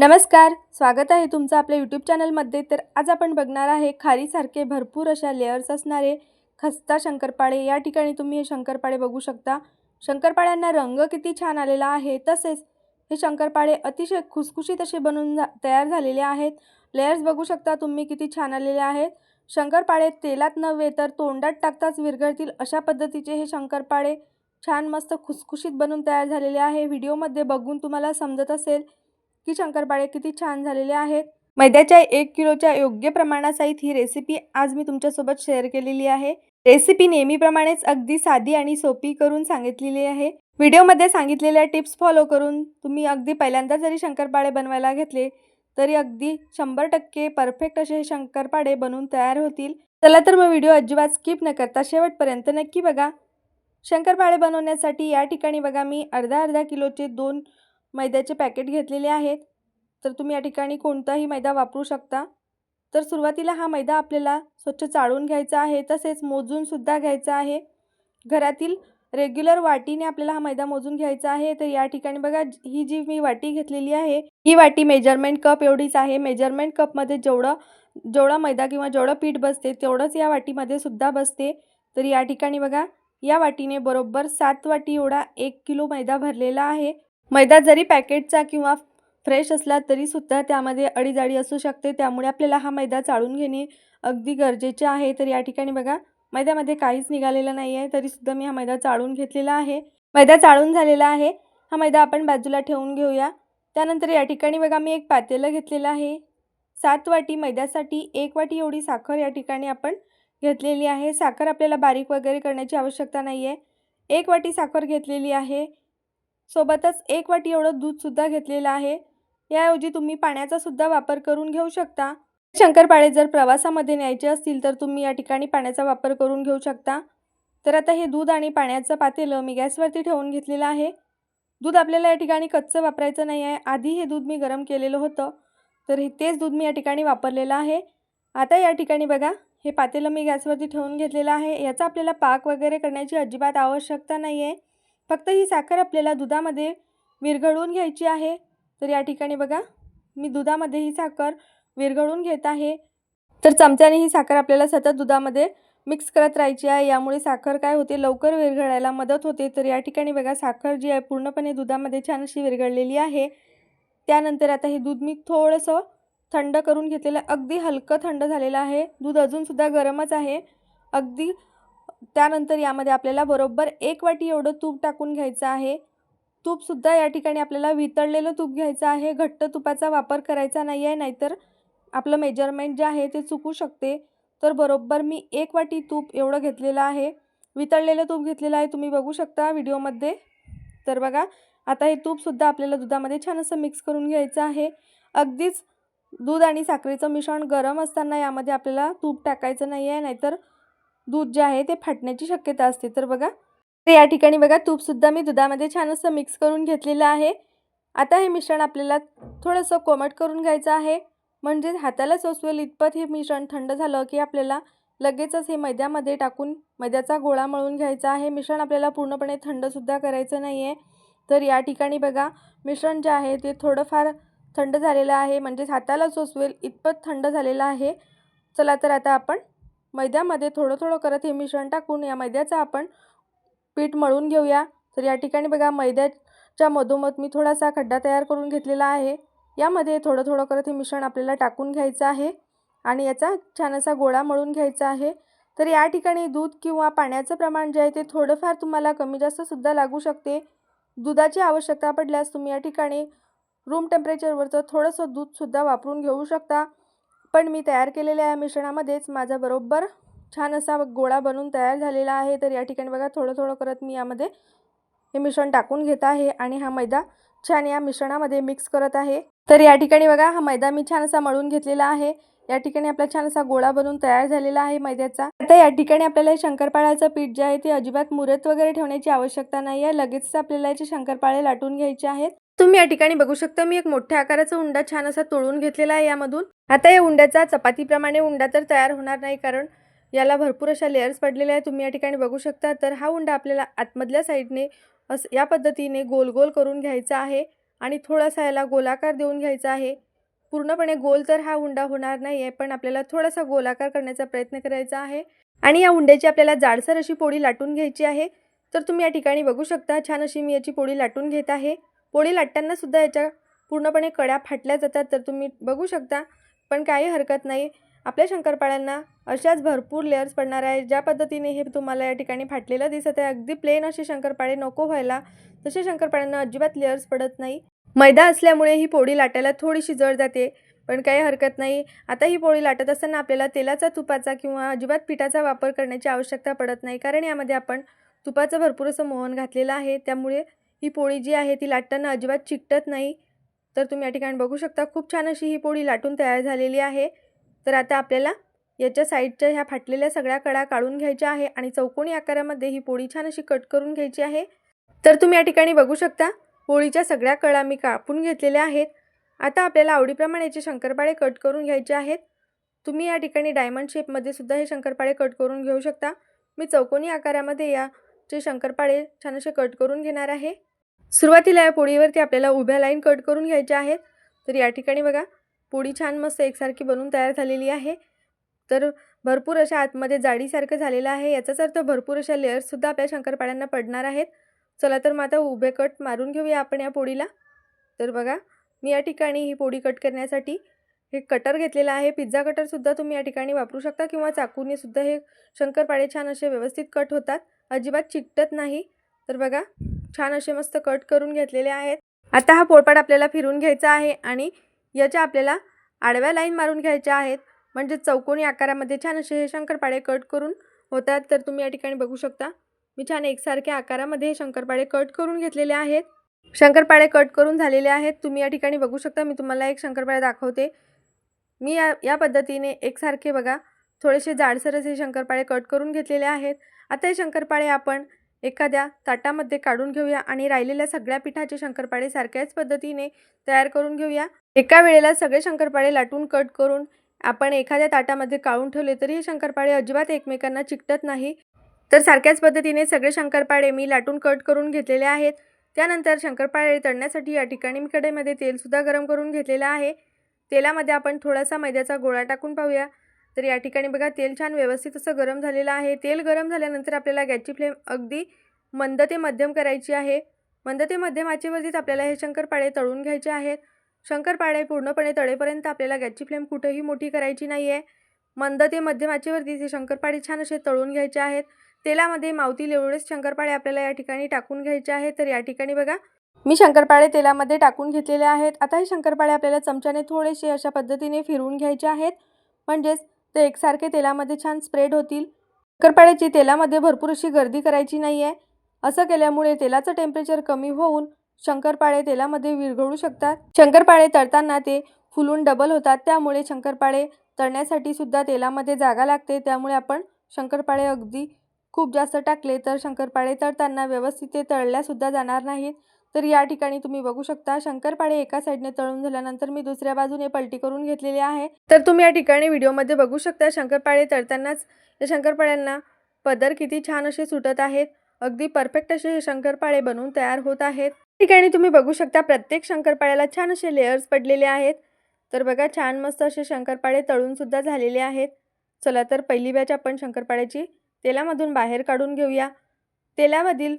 नमस्कार स्वागत आहे तुमचं आपल्या यूट्यूब चॅनलमध्ये तर आज आपण बघणार आहे खारीसारखे भरपूर अशा लेअर्स असणारे खस्ता शंकरपाळे. या ठिकाणी तुम्ही हे शंकरपाळे बघू शकता. शंकरपाळ्यांना रंग किती छान आलेला आहे. तसेच हे शंकरपाळे अतिशय खुसखुशीत असे बनून जा तयार झालेले आहेत. लेअर्स बघू शकता तुम्ही किती छान आलेले आहेत. शंकरपाळे तेलात नव्हे तर तोंडात टाकताच विरघळतील अशा पद्धतीचे हे शंकरपाळे छान मस्त खुसखुशीत बनून तयार झालेले आहे. व्हिडिओमध्ये बघून तुम्हाला समजत असेल की शंकरपाळे किती छान झालेले आहेत. मैद्याच्या एक किलोच्या योग्य प्रमाणासहित ही रेसिपी आज मी तुमच्यासोबत शेअर केलेली आहे. रेसिपी नेहमीप्रमाणेच अगदी साधी आणि सोपी करून सांगितलेली आहे. व्हिडिओमध्ये सांगितलेल्या टिप्स फॉलो करून तुम्ही अगदी पहिल्यांदा जरी शंकरपाळे बनवायला घेतले तरी अगदी शंभर टक्के परफेक्ट असे शंकरपाळे बनवून तयार होतील. चला तर मग व्हिडिओ अजिबात स्किप न करता शेवटपर्यंत नक्की बघा. शंकरपाळे बनवण्यासाठी या ठिकाणी बघा मी अर्धा अर्धा किलोचे दोन मैद्याचे पॅकेट घेतलेले आहेत. तर तुम्ही या ठिकाणी कोणताही मैदा वापरू शकता. तर सुरुवातीला हा मैदा आपल्याला स्वच्छ चाळून घ्यायचा आहे. तसेच मोजूनसुद्धा घ्यायचा आहे. घरातील रेग्युलर वाटीने आपल्याला हा मैदा मोजून घ्यायचा आहे. तर या ठिकाणी बघा ही जी मी वाटी घेतलेली आहे ही वाटी मेजरमेंट कप एवढीच आहे. मेजरमेंट कपमध्ये जेवढं जेवढा मैदा किंवा जेवढं पीठ बसते तेवढंच या वाटीमध्ये सुद्धा बसते. तर या ठिकाणी बघा या वाटीने बरोबर सात वाटी एवढा एक किलो मैदा भरलेला आहे. मैदा जरी पॅकेटचा किंवा फ्रेश असला तरीसुद्धा त्यामध्ये अडीजाडी असू शकते. त्यामुळे आपल्याला हा मैदा चाळून घेणे अगदी गरजेचे आहे. तर या ठिकाणी बघा मैद्यामध्ये काहीच निघालेलं नाही आहे तरीसुद्धा मी हा मैदा चाळून घेतलेला आहे. मैदा चाळून झालेला आहे. हा मैदा आपण बाजूला ठेवून घेऊया. त्यानंतर या ठिकाणी बघा मी एक पातेलं घेतलेलं आहे. सात वाटी मैद्यासाठी एक वाटी एवढी साखर या ठिकाणी आपण घेतलेली आहे. साखर आपल्याला बारीक वगैरे करण्याची आवश्यकता नाही आहे एक वाटी साखर घेतलेली आहे. सोबतच एक वाटी एवढं दूधसुद्धा घेतलेलं आहे. याऐवजी तुम्ही पाण्याचा सुद्धा वापर करून घेऊ शकता. शंकरपाळे जर प्रवासामध्ये न्यायचे असतील तर तुम्ही या ठिकाणी पाण्याचा वापर करून घेऊ शकता. तर आता हे दूध आणि पाण्याचं पातेलं मी गॅसवरती ठेवून घेतलेलं आहे. दूध आपल्याला या ठिकाणी कच्चं वापरायचं नाही आहे. आधी हे दूध मी गरम केलेलं होतं. तर हे तेच दूध मी या ठिकाणी वापरलेलं आहे. आता या ठिकाणी बघा हे पातेलं मी गॅसवरती ठेवून घेतलेलं आहे. याचा आपल्याला पाक वगैरे करण्याची अजिबात आवश्यकता नाही आहे फक्त ही साखर आपल्याला दुधामध्ये विरघळून घ्यायची आहे. तर या ठिकाणी बघा मी दुधामध्ये ही साखर विरघळून घेत आहे. तर चमच्याने ही साखर आपल्याला सतत दुधामध्ये मिक्स करत राहायची आहे. यामुळे साखर काय होते? लवकर विरघळायला मदत होते. तर या ठिकाणी बघा साखर जी आहे पूर्णपणे दुधामध्ये छान अशी विरघळलेली आहे. त्यानंतर आता हे दूध मी थोडंसं थंड करून घेतलेलं अगदी हलकं थंड झालेलं आहे. दूध अजूनसुद्धा गरमच आहे. अगदी त्यानंतर यामध्ये आपल्याला बरोबर एक वाटी एवढं तूप टाकून घ्यायचं आहे. तूपसुद्धा या ठिकाणी आपल्याला वितळलेलं तूप घ्यायचं आहे. घट्ट तुपाचा वापर करायचा नाही आहे नाहीतर आपलं मेजरमेंट जे आहे ते चुकू शकते. तर बरोबर मी एक वाटी तूप एवढं घेतलेलं आहे. वितळलेलं तूप घेतलेलं आहे तुम्ही बघू शकता व्हिडिओमध्ये. तर बघा आता हे तूपसुद्धा आपल्याला दुधामध्ये छान असं मिक्स करून घ्यायचं आहे. अगदीच दूध आणि साखरेचं मिश्रण गरम असताना यामध्ये आपल्याला तूप टाकायचं नाही आहे नाहीतर दूध जे आहे ते फाटण्याची शक्यता असते. तर बघा तर या ठिकाणी बघा तूपसुद्धा मी दुधामध्ये छान असं मिक्स करून घेतलेलं आहे. आता हे मिश्रण आपल्याला थोडंसं कोमट करून घ्यायचं आहे. म्हणजे हाताला सोसवेल इतपत हे मिश्रण थंड झालं की आपल्याला लगेचच हे मैद्यामध्ये टाकून मैद्याचा गोळा मळून घ्यायचा आहे. मिश्रण आपल्याला पूर्णपणे थंडसुद्धा करायचं नाही आहे तर या ठिकाणी बघा मिश्रण जे आहे ते थोडंफार थंड झालेलं आहे. म्हणजेच हाताला सोसवेल इतपत थंड झालेलं आहे. चला तर आता आपण मैद्यामध्ये थोडं थोडं करत हे मिश्रण टाकून या मैद्याचं आपण पीठ मळून घेऊया. तर या ठिकाणी बघा मैद्याच्या मधोमध मी थोडासा खड्डा तयार करून घेतलेला आहे. यामध्ये थोडं थोडं करत हे मिश्रण आपल्याला टाकून घ्यायचं आहे आणि याचा छान असा गोळा मळून घ्यायचा आहे. तर या ठिकाणी दूध किंवा पाण्याचं प्रमाण जे आहे ते थोडंफार तुम्हाला कमी जास्तसुद्धा लागू शकते. दुधाची आवश्यकता पडल्यास तुम्ही या ठिकाणी रूम टेम्परेचरवरचं थोडंसं दूधसुद्धा वापरून घेऊ शकता. पण मी तयार केलेल्या या मिश्रणामध्येच माझा बरोबर छान असा गोळा बनून तयार झालेला आहे. तर या ठिकाणी बघा थोडं थोडं करत मी यामध्ये हे मिश्रण टाकून घेत आहे आणि हा मैदा छान या मिश्रणामध्ये मिक्स करत आहे. तर या ठिकाणी बघा हा मैदा मी छान असा मळून घेतलेला आहे. या ठिकाणी आपला छान असा गोळा बनवून तयार झालेला आहे मैद्याचा. आता या ठिकाणी आपल्याला हे शंकरपाळ्याचं पीठ जे आहे ते अजिबात मुरत वगैरे ठेवण्याची आवश्यकता नाही आहे लगेचच आपल्याला याचे शंकरपाळे लाटून घ्यायचे आहेत. तुम्ही या ठिकाणी बघू शकता मी एक मोठ्या आकाराचा उंडा छान असा तोडून घेतलेला आहे यामधून. आता या उंड्याचा चपातीप्रमाणे उंडा तर तयार होणार नाही कारण याला भरपूर अशा लेअर्स पडलेल्या आहेत. तुम्ही या ठिकाणी बघू शकता. तर हा उंडा आपल्याला आतमधल्या साईडने असं या पद्धतीने गोल गोल करून घ्यायचा आहे आणि थोडासा याला गोलाकार देऊन घ्यायचा आहे. पूर्णपणे गोल तर हा उंडा होणार नाही आहे पण आपल्याला थोडासा गोलाकार करण्याचा प्रयत्न करायचा आहे. आणि या उंड्याची आपल्याला जाडसर अशी पोळी लाटून घ्यायची आहे. तर तुम्ही या ठिकाणी बघू शकता छान अशी मी याची पोळी लाटून घेत आहे. पोळी लाटतानासुद्धा याच्या पूर्णपणे कड्या फाटल्या जातात तर तुम्ही बघू शकता. पण काही हरकत नाही. आपल्या शंकरपाळ्यांना अशाच भरपूर लेअर्स पडणार आहे ज्या पद्धतीने हे तुम्हाला या ठिकाणी फाटलेलं दिसत आहे. अगदी प्लेन असे शंकरपाळे नको व्हायला. तसे शंकरपाळ्यांना अजिबात लेअर्स पडत नाही. मैदा असल्यामुळे ही पोळी लाटायला थोडीशी जड जाते पण काही हरकत नाही. आता ही पोळी लाटत असताना आपल्याला तेलाचा तुपाचा किंवा अजिबात पिठाचा वापर करण्याची आवश्यकता पडत नाही कारण यामध्ये आपण तुपाचं भरपूर असं मोहन घातलेलं आहे. त्यामुळे ही पोळी जी आहे ती लाटताना अजिबात चिकटत नाही. तर तुम्ही या ठिकाणी बघू शकता खूप छान अशी ही पोळी लाटून तयार झालेली आहे. तर आता आपल्याला याच्या साईडच्या ह्या फाटलेल्या सगळ्या कडा काढून घ्यायच्या आहे आणि चौकोनी आकारामध्ये ही पोळी छान अशी कट करून घ्यायची आहे. तर तुम्ही या ठिकाणी बघू शकता पोळीच्या सगळ्या कडा मी कापून घेतलेल्या आहेत. आता आपल्याला आवडीप्रमाणे याचे शंकरपाळे कट करून घ्यायचे आहेत. तुम्ही या ठिकाणी डायमंड शेपमध्ये सुद्धा हे शंकरपाळे कट करून घेऊ शकता. मी चौकोनी आकारामध्ये याचे शंकरपाळे छान असे कट करून घेणार आहे. सुरुवातीला या पोळीवरती आपल्याला उभ्या लाईन कट करून घ्यायच्या आहेत. तर या ठिकाणी बघा पोळी छान मस्त एकसारखी बनून तयार झालेली आहे. तर भरपूर अशा आतमध्ये जाडीसारखं झालेलं आहे. याचाच अर्थ भरपूर अशा लेअर्ससुद्धा आपल्या शंकरपाळ्यांना पडणार आहेत. चला तर मग आता उभे कट मारून घेऊया आपण या पोळीला. तर बघा मी या ठिकाणी ही पोळी कट करण्यासाठी हे कटर घेतलेलं आहे. पिझ्झा कटरसुद्धा तुम्ही या ठिकाणी वापरू शकता किंवा चाकूनेसुद्धा हे शंकरपाळे छान असे व्यवस्थित कट होतात. अजिबात चिकटत नाही. तर बघा छान असे मस्त कट करून घेतलेले आहेत. आता हा पोळपाट आपल्याला फिरून घ्यायचा आहे आणि याच्या आपल्याला आडव्या लाईन मारून घ्यायच्या आहेत. म्हणजे चौकोनी आकारामध्ये छान असे हे शंकरपाळे कट करून होतात. तर तुम्ही या ठिकाणी बघू शकता. मी छान एकसारख्या आकारामध्ये हे शंकरपाळे कट करून घेतलेले आहेत. शंकरपाळे कट करून झालेले आहेत. तुम्ही या ठिकाणी बघू शकता. मी तुम्हाला एक शंकरपाळे दाखवते. मी या या पद्धतीने एकसारखे बघा. थोडेसे जाडसरच हे शंकरपाळे कट करून घेतलेले आहेत. आता हे शंकरपाळे आपण एखाद्या ताटामध्ये काढून घेऊया आणि राहिलेल्या सगळ्या पिठाचे शंकरपाळे सारख्याच पद्धतीने तयार करून घेऊया. एका वेळेला सगळे शंकरपाळे लाटून कट करून आपण एखाद्या ताटामध्ये काढून ठेवले तरी हे शंकरपाळे अजिबात एकमेकांना चिकटत नाही. तर सारख्याच पद्धतीने सगळे शंकरपाळे मी लाटून कट करून घेतलेले आहेत. त्यानंतर शंकरपाळे तळण्यासाठी या ठिकाणी मी कढईमध्ये तेलसुद्धा गरम करून घेतलेलं आहे. तेलामध्ये आपण थोडासा मैद्याचा गोळा टाकून पाहूया. तर या ठिकाणी बघा तेल छान व्यवस्थित असं गरम झालेलं आहे. तेल गरम झाल्यानंतर आपल्याला गॅसची फ्लेम अगदी मंद ते मध्यम करायची आहे. मंद ते मध्यम आचेवरतीच आपल्याला हे शंकरपाळे तळून घ्यायचे आहेत. शंकरपाळे पूर्णपणे तळेपर्यंत आपल्याला गॅसची फ्लेम कुठेही मोठी करायची नाही आहे मंद ते मध्यमाचेवरतीच हे शंकरपाळे छान असे तळून घ्यायचे आहेत. तेलामध्ये मावतील एवढेच शंकरपाळे आपल्याला या ठिकाणी टाकून घ्यायचे आहेत. तर या ठिकाणी बघा मी शंकरपाळे तेलामध्ये टाकून घेतलेले आहेत. आता हे शंकरपाळे आपल्याला चमच्याने थोडेसे अशा पद्धतीने फिरवून घ्यायचे आहेत. म्हणजेच ते एकसारखे तेलामध्ये छान स्प्रेड होतील. शंकरपाळ्याची तेलामध्ये भरपूर अशी गर्दी करायची नाही आहे असं केल्यामुळे तेलाचं टेम्परेचर कमी होऊन शंकरपाळे तेलामध्ये विरघळू शकतात. शंकरपाळे तळताना ते फुलून डबल होतात. त्यामुळे शंकरपाळे तळण्यासाठी सुद्धा तेलामध्ये जागा लागते. त्यामुळे आपण शंकरपाळे अगदी खूप जास्त टाकले तर शंकरपाळे तळताना व्यवस्थित ते तळल्यासुद्धा जाणार नाहीत. तर या ठिकाणी तुम्ही बघू शकता शंकरपाळे एका साईडने तळून झाल्यानंतर मी दुसऱ्या बाजूने पलटी करून घेतलेली आहे. तर तुम्ही या ठिकाणी व्हिडिओमध्ये बघू शकता शंकरपाळे तळतानाच या शंकरपाळ्यांना पदर किती छान असे सुटत आहेत. अगदी परफेक्ट असे हे शंकरपाळे बनवून तयार होत आहेत. ठिकाणी तुम्ही बघू शकता प्रत्येक शंकरपाळ्याला छान असे लेअर्स पडलेले आहेत. तर बघा छान मस्त असे शंकरपाळे तळून सुद्धा झालेले आहेत. चला तर पहिली बॅच आपण शंकरपाळ्याची तेलामधून बाहेर काढून घेऊया. तेलामधील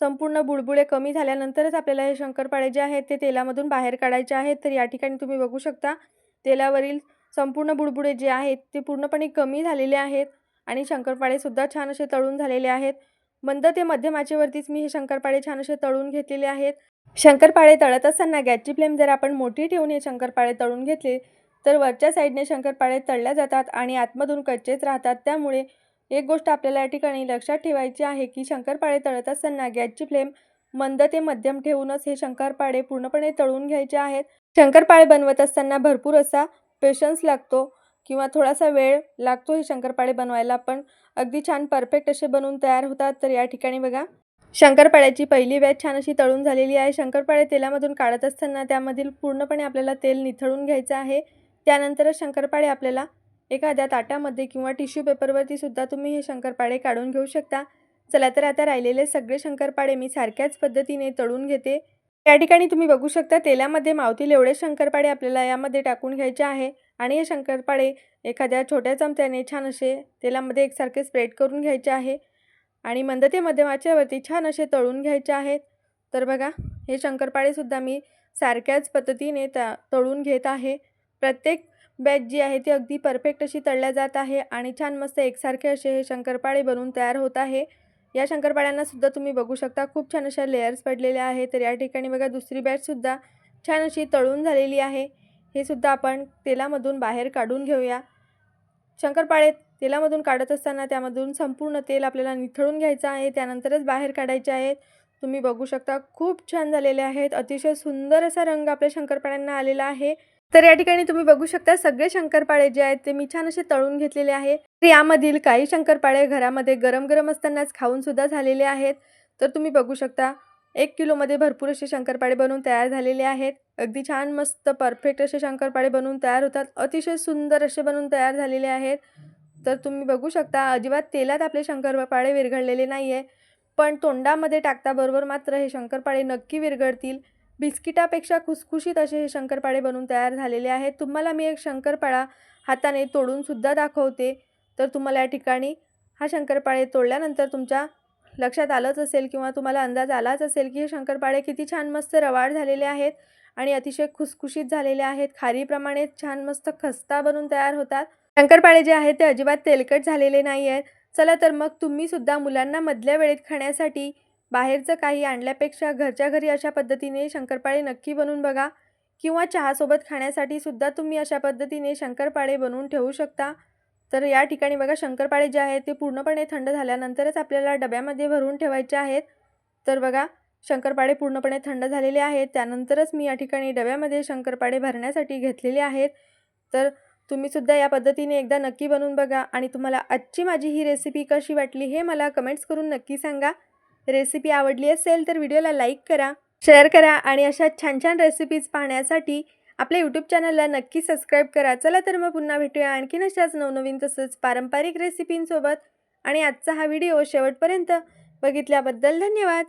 संपूर्ण बुडबुडे कमी झाल्यानंतरच आपल्याला हे शंकरपाळे जे आहेत ते तेलामधून बाहेर काढायचे आहेत. तर या ठिकाणी तुम्ही बघू शकता तेलावरील संपूर्ण बुडबुडे जे आहेत ते पूर्णपणे कमी झालेले आहेत आणि शंकरपाळेसुद्धा छान असे तळून झालेले आहेत. मंद ते मध्यम आचेवरतीच मी हे शंकरपाळे छान असे तळून घेतलेले आहेत. शंकरपाळे तळत असताना गॅसची फ्लेम जर आपण मोठी ठेवून हे शंकरपाळे तळून घेतले तर वरच्या साईडने शंकरपाळे तळल्या जातात आणि आतमधून कच्चेच राहतात. त्यामुळे एक गोष्ट आपल्याला या ठिकाणी लक्षात ठेवायची आहे की शंकरपाळे तळत असताना गॅसची फ्लेम मंद ते मध्यम ठेवूनच हे शंकरपाळे पूर्णपणे तळून घ्यायचे आहेत. शंकरपाळे बनवत असताना भरपूर असा पेशन्स लागतो किंवा थोडासा वेळ लागतो हे शंकरपाळे बनवायला पण अगदी छान परफेक्ट असे बनवून तयार होतात. तर या ठिकाणी बघा शंकरपाळ्याची पहिली बॅच छान अशी तळून झालेली आहे. शंकरपाळे तेलामधून काढत असताना त्यामधील पूर्णपणे आपल्याला तेल निथळून घ्यायचं आहे. त्यानंतरच शंकरपाळे आपल्याला एखाद्या ताटामध्ये किंवा टिश्यू पेपरवरती सुद्धा तुम्ही हे शंकरपाळे काढून घेऊ शकता. चला तर आता राहिलेले सगळे शंकरपाळे मी सारख्याच पद्धतीने तळून घेते. या ठिकाणी तुम्ही बघू शकता तेलामध्ये मावतील एवढे शंकरपाळे आपल्याला यामध्ये टाकून घ्यायचे आहे. आणि हे शंकरपाळे एखाद्या छोट्या चमच्याने छान असे तेलामध्ये एकसारखे स्प्रेड करून घ्यायचे आहे. आणि मंद ते छान असे तळून घ्यायचे आहेत. तर बघा हे शंकरपाळेसुद्धा मी सारख्याच पद्धतीने त्या तळून घेत आहे. प्रत्येक बॅच जी आहे ती अगदी परफेक्ट अशी तळल्या जात आहे आणि छान मस्त एकसारखे असे हे शंकरपाळे बनवून तयार होत आहे. या शंकरपाळ्यांनासुद्धा तुम्ही बघू शकता खूप छान अशा लेयर्स पडलेल्या आहे तर या ठिकाणी बघा दुसरी बॅचसुद्धा छान अशी तळून झालेली आहे. हे सुद्धा आपण तेलामधून बाहेर काढून घेऊया. शंकरपाळे तेलामधून काढत असताना त्यामधून संपूर्ण तेल आपल्याला निथळून घ्यायचं आहे. त्यानंतरच बाहेर काढायचे आहेत. तुम्ही बघू शकता खूप छान झालेले आहेत. अतिशय सुंदर असा रंग आपल्या शंकरपाळ्यांना आलेला आहे. तर या ठिकाणी तुम्ही बघू शकता सगळे शंकरपाळे जे आहेत ते मी छान असे तळून घेतलेले आहे तर यामधील काही शंकरपाळे घरामध्ये गरम गरम असतानाच खाऊन सुद्धा झालेले आहेत. तर तुम्ही बघू शकता एक किलोमध्ये भरपूर असे शंकरपाळे बनवून तयार झालेले आहेत. अगदी छान मस्त परफेक्ट असे शंकरपाळे बनवून तयार होतात. अतिशय सुंदर असे बनवून तयार झालेले आहेत. तर तुम्ही बघू शकता अजिबात तेलात आपले शंकरपाळे विरघळलेले नाही आहे पण तोंडामध्ये टाकताबरोबर मात्र हे शंकरपाळे नक्की विरघळतील. बिस्किटापेक्षा खुसखुशीत असे हे शंकरपाळे बनवून तयार झालेले आहेत. तुम्हाला मी एक शंकरपाळा हाताने तोडूनसुद्धा दाखवते. तर तुम्हाला या ठिकाणी हा शंकरपाळे तोडल्यानंतर तुमच्या लक्षात आलंच असेल किंवा तुम्हाला अंदाज आलाच असेल की हे शंकरपाळे किती छान मस्त रवाळ झालेले आहेत आणि अतिशय खुसखुशीत झालेले आहेत. खारीप्रमाणे छान मस्त खस्ता बनून तयार होतात. शंकरपाळे जे आहेत ते अजिबात तेलकट झालेले नाही आहेत. चला तर मग तुम्हीसुद्धा मुलांना मधल्या वेळेत खाण्यासाठी बाहेरचं काही आणल्यापेक्षा घरच्या घरी अशा पद्धतीने शंकरपाळे नक्की बनवून बघा. किंवा चहासोबत खाण्यासाठी सुद्धा तुम्ही अशा पद्धतीने शंकरपाळे बनवून ठेवू शकता. तर या ठिकाणी बघा शंकरपाळे जे आहेत ते पूर्णपणे थंड झाल्यानंतरच आपल्याला डब्यामध्ये भरून ठेवायचे आहेत. तर बघा शंकरपाळे पूर्णपणे थंड झालेले आहेत. त्यानंतरच मी या ठिकाणी डब्यामध्ये शंकरपाळे भरण्यासाठी घेतलेले आहेत. तर तुम्हीसुद्धा या पद्धतीने एकदा नक्की बनवून बघा. आणि तुम्हाला आजची माझी ही रेसिपी कशी वाटली हे मला कमेंट्स करून नक्की सांगा. रेसिपी आवडली असेल तर व्हिडिओला लाईक करा शेअर करा आणि अशा छान छान रेसिपीज पाहण्यासाठी आपल्या यूट्यूब चॅनलला नक्की सबस्क्राईब करा. चला तर मग पुन्हा भेटूया आणखीन अशाच नवनवीन तसंच पारंपरिक रेसिपींसोबत आणि आजचा हा व्हिडिओ शेवटपर्यंत बघितल्याबद्दल धन्यवाद.